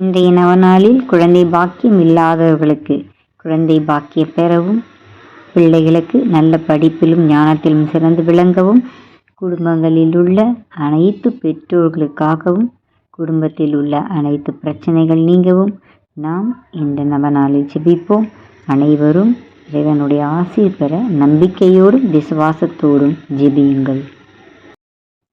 இன்றைய நவநாளில் குழந்தை பாக்கியம் இல்லாதவர்களுக்கு குழந்தை பாக்கியம் பெறவும் பிள்ளைகளுக்கு நல்ல படிப்பிலும் ஞானத்திலும் சிறந்து விளங்கவும் குடும்பங்களில் உள்ள அனைத்து பெற்றோர்களுக்காகவும் குடும்பத்தில் உள்ள அனைத்து பிரச்சனைகள் நீங்கவும் நாம் இந்த நவநாளில் ஜெபிப்போம். அனைவரும் இறைவனுடைய ஆசீர் பெற நம்பிக்கையோடும் விசுவாசத்தோடும் ஜெபியுங்கள்.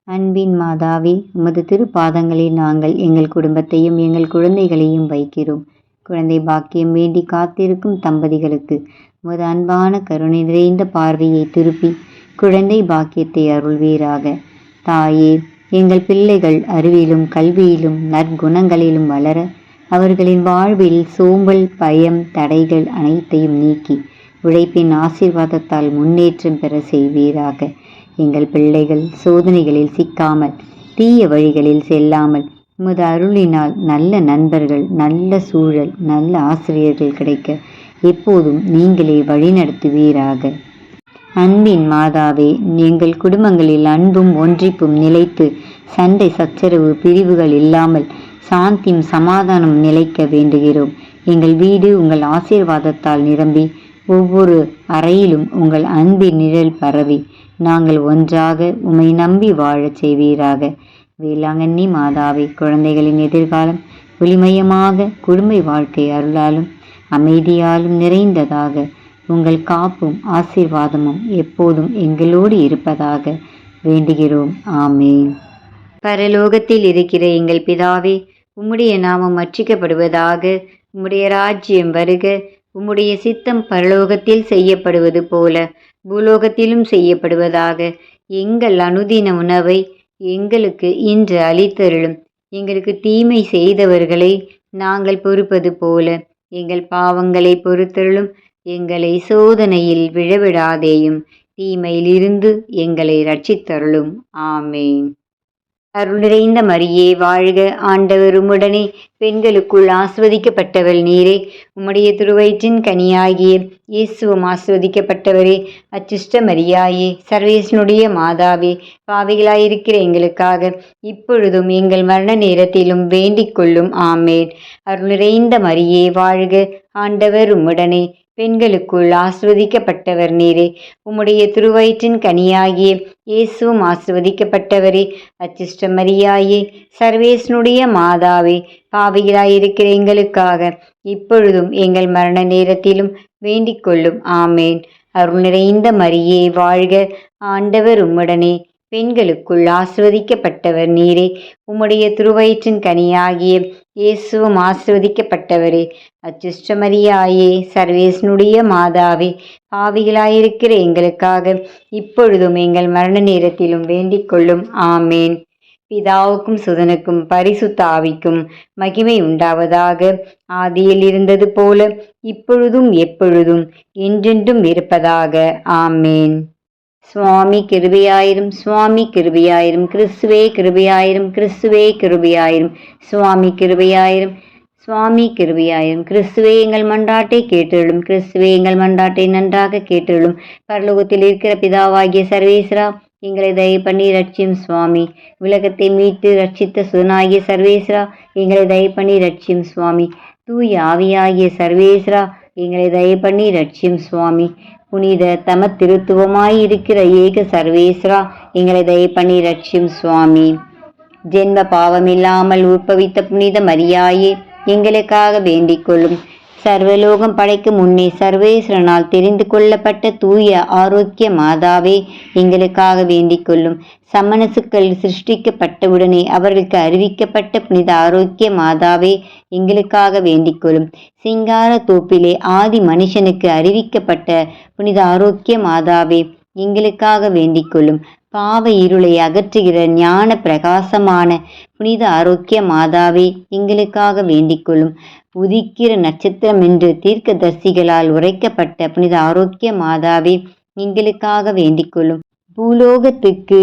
அன்பின் மாதாவே உமது திருப்பாதங்களில் நாங்கள் எங்கள் குடும்பத்தையும் எங்கள் குழந்தைகளையும் வைக்கிறோம். குழந்தை பாக்கியம் வேண்டி காத்திருக்கும் தம்பதிகளுக்கு உமது அன்பான கருணை நிறைந்த பார்வையை திருப்பி குழந்தை பாக்கியத்தை அருள்வீராக. தாயே எங்கள் பிள்ளைகள் அறிவிலும் கல்வியிலும் நற்குணங்களிலும் வளர அவர்களின் வாழ்வில் சோம்பல் பயம் தடைகள் அனைத்தையும் நீக்கி உழைப்பின் ஆசீர்வாதத்தால் முன்னேற்றம் பெற செய்வீராக. எங்கள் பிள்ளைகள் சோதனைகளில் சிக்காமல் தீய வழிகளில் செல்லாமல் உமது அருளினால் நல்ல நண்பர்கள் நல்ல சூழல் நல்ல ஆசிரியர்கள் கிடைக்க எப்போதும் நீங்களே வழிநடத்துவீராக. அன்பின் மாதாவே எங்கள் குடும்பங்களில் அன்பும் ஒன்றிப்பும் நிலைத்து சண்டை சச்சரவு பிரிவுகள் இல்லாமல் சாந்தியும் சமாதானம் நிலைக்க வேண்டுகிறோம். எங்கள் வீடு உங்கள் ஆசீர்வாதத்தால் நிரம்பி ஒவ்வொரு அறையிலும் உங்கள் அன்பின் நிழல் பரவி. நாங்கள் ஒன்றாக உமை நம்பி வாழச் செய்வீராக. வேளாங்கண்ணி மாதாவை குழந்தைகளின் எதிர்காலம் ஒளிமயமாக குடும்ப வாழ்க்கை அருளாலும் அமைதியாலும் நிறைந்ததாக. உங்கள் காப்பும் ஆசீர்வாதமும் எப்போதும் எங்களோடு இருப்பதாக வேண்டுகிறோம். ஆமேன். பரலோகத்தில் இருக்கிற எங்கள் பிதாவே உம்முடைய நாமம் அச்சிக்கப்படுவதாக உம்முடைய ராஜ்யம் வருக. உம்முடைய சித்தம் பரலோகத்தில் செய்யப்படுவது போல பூலோகத்திலும் செய்யப்படுவதாக எங்கள் அனுதின உணவை எங்களுக்கு இன்று அளித்தருளும். எங்களுக்கு தீமை செய்தவர்களை நாங்கள் பொறுப்பது போல எங்கள் பாவங்களை பொறுத்தருளும். எங்களை சோதனையில் விழவிடாதேயும் தீமையிலிருந்து எங்களை ரட்சித்தருளும். ஆமேன். அருள் நிறைந்த மரியே வாழ்க ஆண்டவர் உம்முடனே பெண்களுக்குள் ஆஸ்வதிக்கப்பட்டவள் நீரே. உம்முடைய திருவயிற்றின் கனியாகிய இயேசுவும் ஆஸ்வதிக்கப்பட்டவரே. அச்சிஷ்ட மரியாயே சர்வேசனுடைய மாதாவே பாவிகளாயிருக்கிற எங்களுக்காக இப்பொழுதும் எங்கள் மரண நேரத்திலும் வேண்டிக் கொள்ளும். ஆமேன். அருள் நிறைந்த மரியே வாழ்க ஆண்டவர் உம்முடனே பெண்களுக்குள் ஆஸ்வதிக்கப்பட்டவர் நீரே. உம்முடைய திருவயிற்றின் கனியாகிய இயேசுவும் ஆஸ்வதிக்கப்பட்டவரே அச்சிஷ்ட மரியாயே சர்வேசனுடைய மாதாவே பாவிகளாயிருக்கிற எங்களுக்காக இப்பொழுதும் எங்கள் மரண நேரத்திலும் வேண்டிக் கொள்ளும் ஆமேன். அருள் நிறைந்த மரியே வாழ்க ஆண்டவர் உம்முடனே. பெண்களுக்குள் ஆஸ்வதிக்கப்பட்டவர் நீரே. உம்முடைய திருவயிற்றின் கனியாகிய இயேசுவும் ஆசிர்வதிக்கப்பட்டவரே. அச்சுஷ்டமரியாயே சர்வேசனுடைய மாதாவே பாவிகளாயிருக்கிற எங்களுக்காக இப்பொழுதும் எங்கள் மரண நேரத்திலும் வேண்டிக் கொள்ளும். ஆமேன். பிதாவுக்கும் சுதனுக்கும் பரிசுத்த ஆவிக்கும் மகிமை உண்டாவதாக. ஆதியில் இருந்தது போல இப்பொழுதும் எப்பொழுதும் என்றென்றும் இருப்பதாக. ஆமேன். சுவாமி கிருபியாயிரும் சுவாமி கிருபையாயிரும் கிறிஸ்துவே கிருபையாயிரும் கிறிஸ்துவே கிருபையாயிரும் சுவாமி கிருபையாயிரும் சுவாமி கிருபையாயிரும் கிறிஸ்துவே எங்கள் மண்டாட்டை கேட்டெழும் கிறிஸ்துவே எங்கள் மண்டாட்டை நன்றாக கேட்டெழும் பரலோகத்தில் இருக்கிற பிதாவாகிய சர்வேஸ்வரா எங்களை தயவு பண்ணி ரட்சியும் சுவாமி. உலகத்தை மீட்டு ரட்சித்த சுதனாகிய சர்வேஸ்வரா எங்களை தயவு பண்ணி ரட்சியும் சுவாமி. தூய் ஆவியாகிய சர்வேஸ்வரா எங்களை தயவு பண்ணி ரட்சியும் சுவாமி. புனித தம திருத்துவமாய் இருக்கிற ஏக சர்வேஸ்வரா எங்களை தயப்பண்ணி பண்ணி ரட்சியும் சுவாமி. ஜென்ம பாவமில்லாமல் உற்பவித்த புனித மரியாயே எங்களுக்காக வேண்டிக் கொள்ளும் சர்வலோகம் படைக்கும் முன்னே சர்வேஸ்வரனால் தெரிந்து கொள்ளப்பட்ட தூய ஆரோக்கிய மாதாவே எங்களுக்காக வேண்டிக் கொள்ளும் சமணசுக்கள் சிருஷ்டிக்கப்பட்டவுடனே அவர்களுக்கு அறிவிக்கப்பட்ட புனித ஆரோக்கிய மாதாவே எங்களுக்காக வேண்டிக் கொள்ளும். சிங்கார தோப்பிலே ஆதி மனுஷனுக்கு அறிவிக்கப்பட்ட புனித ஆரோக்கிய மாதாவே எங்களுக்காக வேண்டிக் கொள்ளும். பாவ இருளை அகற்றுகிற ஞான பிரகாசமான புனித ஆரோக்கிய மாதாவே எங்களுக்காக வேண்டிக்கொள்ளும். உதிக்கிற நட்சத்திரம் என்று தீர்க்க தர்சிகளால் உரைக்கப்பட்ட புனித ஆரோக்கிய மாதாவே எங்களுக்காக வேண்டிக்கொள்ளும். பூலோகத்துக்கு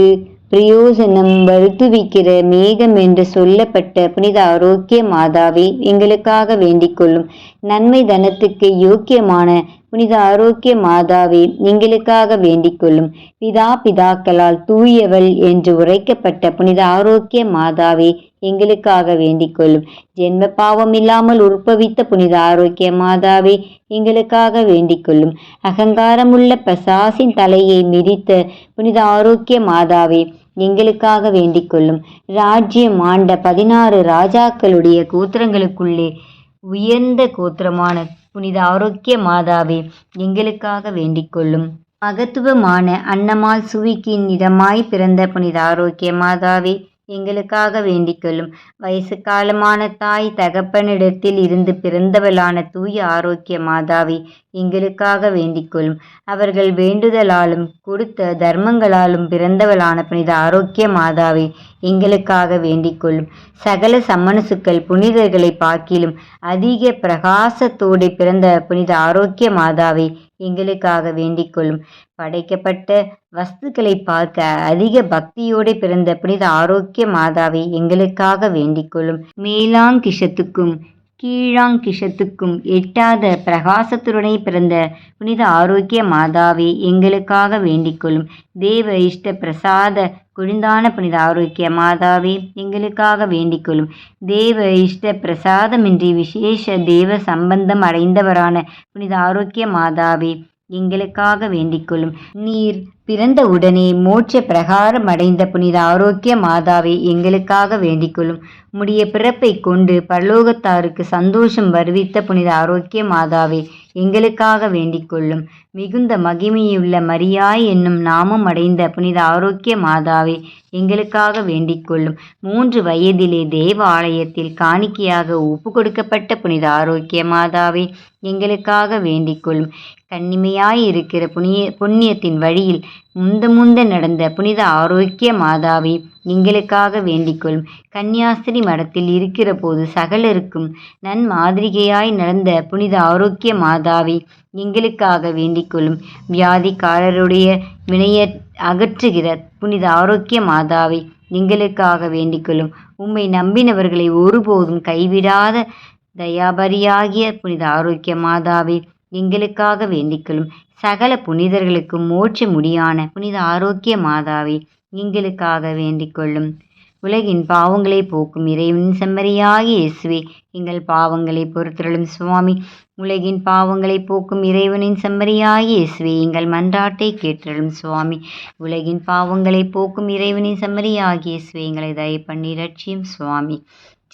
பிரயோஜனம் வருத்துவிக்கிற மேகம் என்று சொல்லப்பட்ட புனித ஆரோக்கிய மாதாவே எங்களுக்காக வேண்டிக்கொள்ளும் நன்மை தனத்துக்கு யோக்கியமான புனித ஆரோக்கிய மாதாவே எங்களுக்காக வேண்டிக்கொள்ளும் பிதா பிதாக்களால் தூயவள் என்று உரைக்கப்பட்ட புனித ஆரோக்கிய மாதாவே எங்களுக்காக வேண்டிக்கொள்ளும் ஜென்ம பாவம் இல்லாமல் உற்பவித்த புனித ஆரோக்கிய மாதாவே எங்களுக்காக வேண்டிக்கொள்ளும் அகங்காரமுள்ள பசாசின் தலையை மிதித்த புனித ஆரோக்கிய மாதாவே எங்களுக்காக வேண்டிக் கொள்ளும். ராஜ்யம் ஆண்ட பதினாறு ராஜாக்களுடைய கோத்திரங்களுக்குள்ளே உயர்ந்த கோத்திரமான புனித ஆரோக்கிய மாதாவே எங்களுக்காக வேண்டிக் கொள்ளும். மகத்துவமான அன்னமால் சுவிக்கின் இடமாய் பிறந்த புனித ஆரோக்கிய மாதாவே எங்களுக்காக வேண்டிக் கொள்ளும். வயசு காலமான தாய் தகப்பனிடத்தில் இருந்து பிறந்தவளான தூய ஆரோக்கிய மாதாவே எங்களுக்காக வேண்டிக்கொள்ளும். அவர்கள் வேண்டுதலாலும் கொடுத்த தர்மங்களாலும் பிறந்தவளான புனித ஆரோக்கிய மாதாவை எங்களுக்காக வேண்டிக்கொள்ளும். சகல சம்மனசுக்கள் புனிதர்களை பார்க்கிலும் அதிக பிரகாசத்தோடு பிறந்த புனித ஆரோக்கிய மாதாவை எங்களுக்காக வேண்டிக்கொள்ளும். படைக்கப்பட்ட வஸ்துக்களை பார்க்க அதிக பக்தியோடு பிறந்த புனித ஆரோக்கிய மாதாவை எங்களுக்காக வேண்டிக்கொள்ளும். மேலாங்கிஷத்துக்கும் கீழாங்கிஷத்துக்கும் எட்டாத பிரகாசத்துடனே பிறந்த புனித ஆரோக்கிய மாதாவே எங்களுக்காக வேண்டிக்கொள்ளும் தேவ இஷ்ட பிரசாத குழிந்தான புனித ஆரோக்கிய மாதாவே எங்களுக்காக வேண்டிக்கொள்ளும் தேவ இஷ்ட பிரசாதமின்றி விசேஷ தேவ சம்பந்தம் அடைந்தவரான புனித ஆரோக்கிய மாதாவே எங்களுக்காக வேண்டிக்கொள்ளும் நீர் பிறந்த உடனே மோட்ச பிரகாரம் அடைந்த புனித ஆரோக்கிய மாதாவை எங்களுக்காக வேண்டிக்கொள்ளும் முடிய பிறப்பை கொண்டு பரலோகத்தாருக்கு சந்தோஷம் வருவித்த புனித ஆரோக்கிய மாதாவை எங்களுக்காக வேண்டிக்கொள்ளும் மிகுந்த மகிமையுள்ள மரியாய் என்னும் நாமம் அடைந்த புனித ஆரோக்கிய மாதாவை எங்களுக்காக வேண்டிக்கொள்ளும் மூன்று வயதிலே தேவ ஆலயத்தில் காணிக்கையாக ஒப்பு கொடுக்கப்பட்ட புனித ஆரோக்கிய மாதாவை எங்களுக்காக வேண்டிக்கொள்ளும் கண்ணிமையாய் இருக்கிற புண்ணிய புண்ணியத்தின் வழியில் முந்த முந்த நடந்த புனித ஆரோக்கிய மாதாவை எங்களுக்காக வேண்டிக்கொள்ளும் கன்னியாஸ்திரி மடத்தில் இருக்கிற போது சகலருக்கும் நன் மாதிரிகையாய் நடந்த புனித ஆரோக்கிய மாதாவை எங்களுக்காக வேண்டிக்கொள்ளும் வியாதிக்காரருடைய வினைய அகற்றுகிற புனித ஆரோக்கிய மாதாவை எங்களுக்காக வேண்டிக்கொள்ளும் உம்மை நம்பினவர்களை ஒருபோதும் கைவிடாத தயாபரியாகிய புனித ஆரோக்கிய மாதாவை எங்களுக்காக வேண்டிக்கொள்ளும் சகல புனிதர்களுக்கும் மோட்ச முடியான புனித ஆரோக்கிய மாதாவை எங்களுக்காக வேண்டிக் கொள்ளும் உலகின் பாவங்களை போக்கும் இறைவனின் செம்மறியாகி இயேசுவே எங்கள் பாவங்களை பொறுத்திரளும் சுவாமி. உலகின் பாவங்களை போக்கும் இறைவனின் செம்மறியாகி இயேசுவே எங்கள் மன்றாட்டை கேட்டருளும் சுவாமி. உலகின் பாவங்களை போக்கும் இறைவனின் செம்மறியாகி இயேசுவே எங்களை தயப்பண்ணி பண்ணி ரட்சியும் சுவாமி.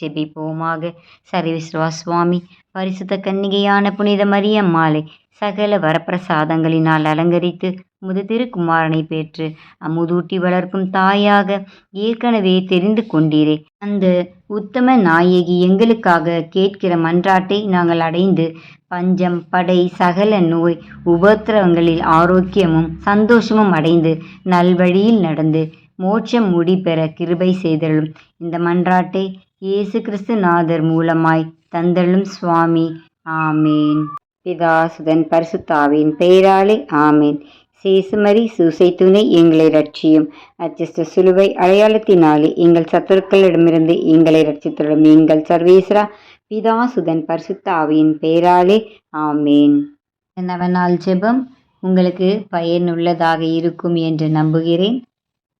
ஜெபிப்போமாக. சர்வேஸ்வரா சுவாமி பரிசுத்த கன்னிகையான புனித மரியம்மாளை சகல வரப்பிரசாதங்களினால் அலங்கரித்து முதுதிரு குமாரனை பெற்று அமுதூட்டி வளர்க்கும் தாயாக ஏற்கனவே தெரிந்து கொண்டீரே. அந்த உத்தம நாயகி எங்களுக்காக கேட்கிற மன்றாட்டை நாங்கள் அடைந்து பஞ்சம் படை சகல நோய் உபத்திரவங்களில் ஆரோக்கியமும் சந்தோஷமும் அடைந்து நல்வழியில் நடந்து மோட்சம் முடி பெற கிருபை செய்தலும் இந்த மன்றாட்டை இயேசு கிறிஸ்து நாதர் மூலமாய் தந்தள்ளும் சுவாமி. ஆமேன். பிதாசுதன் பரிசுத்தாவின் பெயராலே ஆமேன். சேசுமரி சூசை துணை எங்களை ரட்சியும் அச்சிஸ்ட சிலுவை அடையாளத்தினாலே எங்கள் சத்துருக்களிடமிருந்து எங்களை ரட்சித்துள்ளோம் எங்கள் சர்வேஸ்வரா பிதாசுதன் பரிசுத்தாவின் பெயராலே ஆமேன். நவநாள் ஜெபம் உங்களுக்கு பயனுள்ளதாக இருக்கும் என்று நம்புகிறேன்.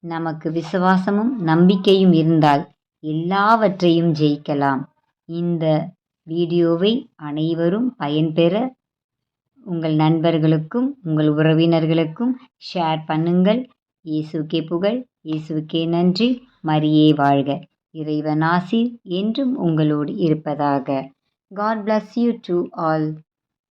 நமக்கு விசுவாசமும் நம்பிக்கையும் இருந்தால் எல்லாவற்றையும் ஜெயிக்கலாம். இந்த வீடியோவை அனைவரும் பயன்பெற உங்கள் நண்பர்களுக்கும் உங்கள் உறவினர்களுக்கும் ஷேர் பண்ணுங்கள். இயேசுக்கே புகழ் இயேசுக்கே நன்றி. மரியே வாழ்க. இறைவன் ஆசி என்றும் உங்களோடு இருப்பதாக. God bless you to all